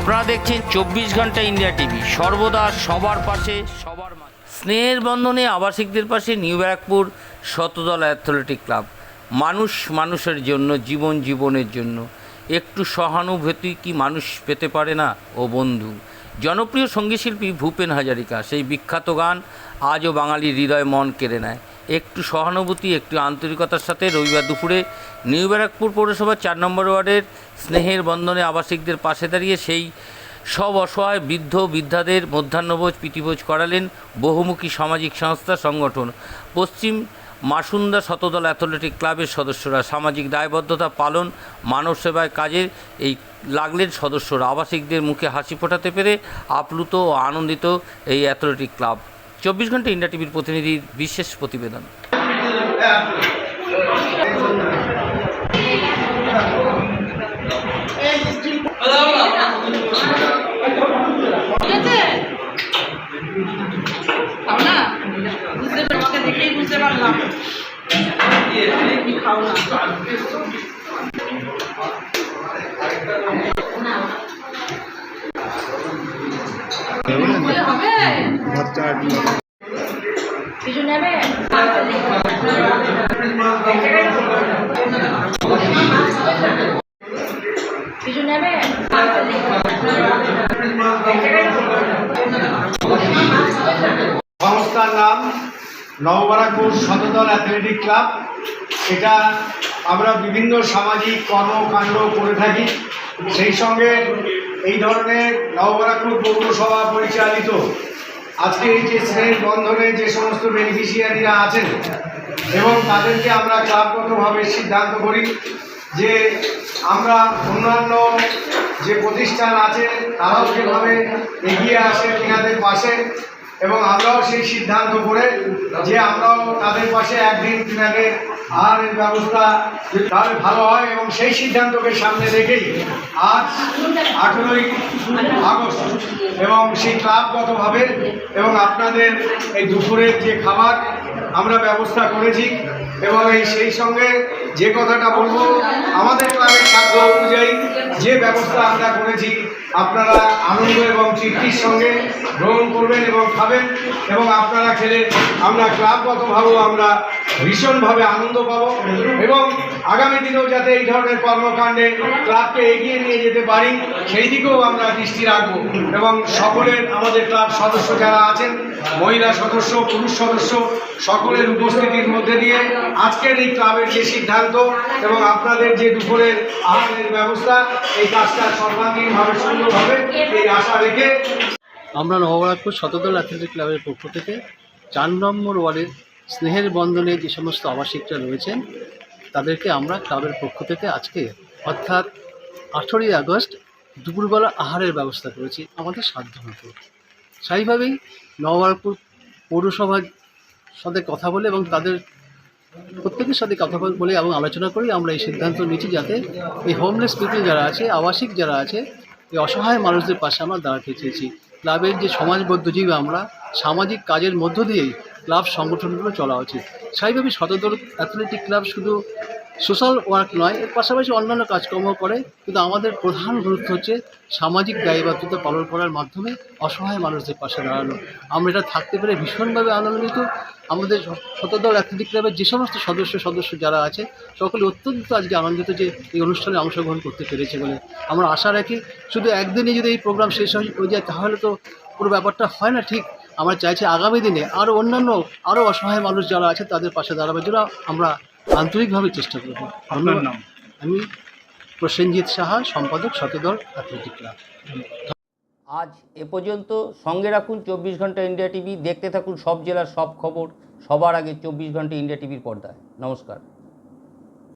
আপনারা দেখছেন চব্বিশ ঘণ্টা ইন্ডিয়া টিভি। সর্বদা সবার পাশে, সবার স্নেহের বন্ধনে আবাসিকদের পাশে new Barrackpore Shatadal athletic club. মানুষ মানুষের জন্য, জীবন জীবনের জন্য। একটু সহানুভূতি কি মানুষ পেতে পারে না? ও বন্ধু। জনপ্রিয় সঙ্গীতশিল্পী ভূপেন হাজারিকা, সেই বিখ্যাত গান আজও বাঙালির হৃদয় মন কেড়ে নেয়। একটু সহানুভূতি, একটু আন্তরিকতার সাথে রবিবার দুপুরে নিউ ব্যারাকপুর পৌরসভার চার নম্বর ওয়ার্ডের স্নেহের বন্ধনে আবাসিকদের পাশে দাঁড়িয়ে সেই সব অসহায় বৃদ্ধ বৃদ্ধাদের মধ্যাহ্নভোজ, প্রীতিভোজ করালেন বহুমুখী সামাজিক সংস্থা, সংগঠন। পশ্চিম মাসুন্দা শতদল অ্যাথলেটিক ক্লাবের সদস্যরা সামাজিক দায়বদ্ধতা পালন, মানব সেবায় কাজে এই লাগলেন সদস্যরা। আবাসিকদের মুখে হাসি ফোটাতে পেরে আপ্লুত ও আনন্দিত এই অ্যাথলেটিক ক্লাব। চব্বিশ ঘণ্টা ইন্ডিয়া টিভির প্রতিনিধির বিশেষ প্রতিবেদন বুঝতে পার- তোমাকে দেখেই বুঝতে পারলাম কি খাও না বলে হবে সংস্থার নাম নববারাকপুর শতদল অ্যাথলেটিক ক্লাব। এটা আমরা বিভিন্ন সামাজিক কর্মকাণ্ড করে থাকি। সেই সঙ্গে এই ধরনের নবরাত্র পৌরসভা পরিচালিত। আজকে এই যে শ্রেণির বন্ধনে যে সমস্ত বেনিফিশিয়ারিরা আছেন এবং তাদেরকে আমরা ক্লাবগতভাবে সিদ্ধান্ত করি যে আমরা অন্যান্য যে প্রতিষ্ঠান আছে, তারাও যেভাবে এগিয়ে আসে, এনাদের পাশে এবং আমরাও সেই সিদ্ধান্ত করে যে আমরাও তাদের পাশে একদিন তিনাকে আহারের ব্যবস্থা যদি তাহলে ভালো হয় এবং সেই সিদ্ধান্তকে সামনে রেখেই আজ আঠেরোই আগস্ট এবং সেই ক্লাবগতভাবে এবং আপনাদের এই দুপুরের যে খাবার আমরা ব্যবস্থা করেছি এবং এই সেই সঙ্গে যে কথাটা বলব আমাদের ক্লাবের সাধ্য অনুযায়ী যে ব্যবস্থা আমরা করেছি, আপনারা আনন্দ এবং তৃপ্তির সঙ্গে গ্রহণ করবেন এবং খাবেন এবং আপনারা খেলে আমরা ক্লাবগতভাবেও আমরা ভীষণভাবে আনন্দ পাবো এবং আগামী দিনেও যাতে এই ধরনের কর্মকাণ্ডে ক্লাবকে এগিয়ে নিয়ে যেতে পারি, সেই দিকেও আমরা দৃষ্টি রাখব। এবং সকলের, আমাদের ক্লাব সদস্য যারা আছেন, মহিলা সদস্য, পুরুষ সদস্য, সকলের উপস্থিতির মধ্যে দিয়ে আজকের এই ক্লাবের যে সিদ্ধান্ত এবং আপনাদের যে দুপুরের আহারের ব্যবস্থা, এই কাজটা সর্বাঙ্গীনভাবে সুন্দর হবে, এই আশা রেখে আমরা নববরাকপুর শতদল অ্যাথলেটিক ক্লাবের পক্ষ থেকে চার নম্বর ওয়ার্ডের স্নেহের বন্ধনে যে সমস্ত আবাসিকরা রয়েছেন, তাদেরকে আমরা ক্লাবের পক্ষ থেকে আজকে, অর্থাৎ আঠেরোই আগস্ট, দুপুরবেলা আহারের ব্যবস্থা করেছি আমাদের সাধ্য মতো। স্বাভাবিকভাবেই নববরাকপুর পৌরসভার সাথে কথা বলে এবং তাদের প্রত্যেকের সাথে কথা বলে এবং আলোচনা করি আমরা এই সিদ্ধান্ত নিয়েছি যাতে এই হোমলেস পিপল যারা আছে, আবাসিক যারা আছে, এই অসহায় মানুষদের পাশে আমরা দাঁড়াতে চেয়েছি। ক্লাবের যে সমাজবদ্ধ জীব আমরা, সামাজিক কাজের মধ্য দিয়েই ক্লাব সংগঠনগুলো চলা উচিত। স্বাভাবিকভাবে শতদল অ্যাথলেটিক ক্লাব শুধু সোশ্যাল ওয়ার্ক নয়, এর পাশাপাশি অন্যান্য কাজকর্ম করে। কিন্তু আমাদের প্রধান গুরুত্ব হচ্ছে সামাজিক দায়বদ্ধতা পালন করার মাধ্যমে অসহায় মানুষদের পাশে দাঁড়ানো। আমরা এটা থাকতে পেরে ভীষণভাবে আনন্দিত। আমাদের শতদল অ্যাথলেটিক ক্লাবের যে সমস্ত সদস্য সদস্য যারা আছে, সকলে অত্যন্ত আজকে আনন্দিত যে এই অনুষ্ঠানে অংশগ্রহণ করতে পেরেছে বলে আমরা আশা রাখি। শুধু একদিনে যদি এই প্রোগ্রাম শেষ হয়ে যায়, তাহলে তো পুরো ব্যাপারটা হয় না ঠিক। আমরা চাইছি আগামী দিনে আরও অন্যান্য আরও অসহায় মানুষ যারা আছে তাদের পাশে দাঁড়াবার জন্য আমরা আন্তরিকভাবে চেষ্টা করব। আপনার নাম? আমি প্রসেনজিৎ সাহা সম্পাদক শতদল অ্যাথলেটিক ক্লাব। আজ এ পর্যন্ত সঙ্গে রাখুন চব্বিশ ঘণ্টা ইন্ডিয়া টিভি। দেখতে থাকুন সব জেলার সব খবর। সবার আগে চব্বিশ ঘণ্টা ইন্ডিয়া টিভির পর্দায়। নমস্কার।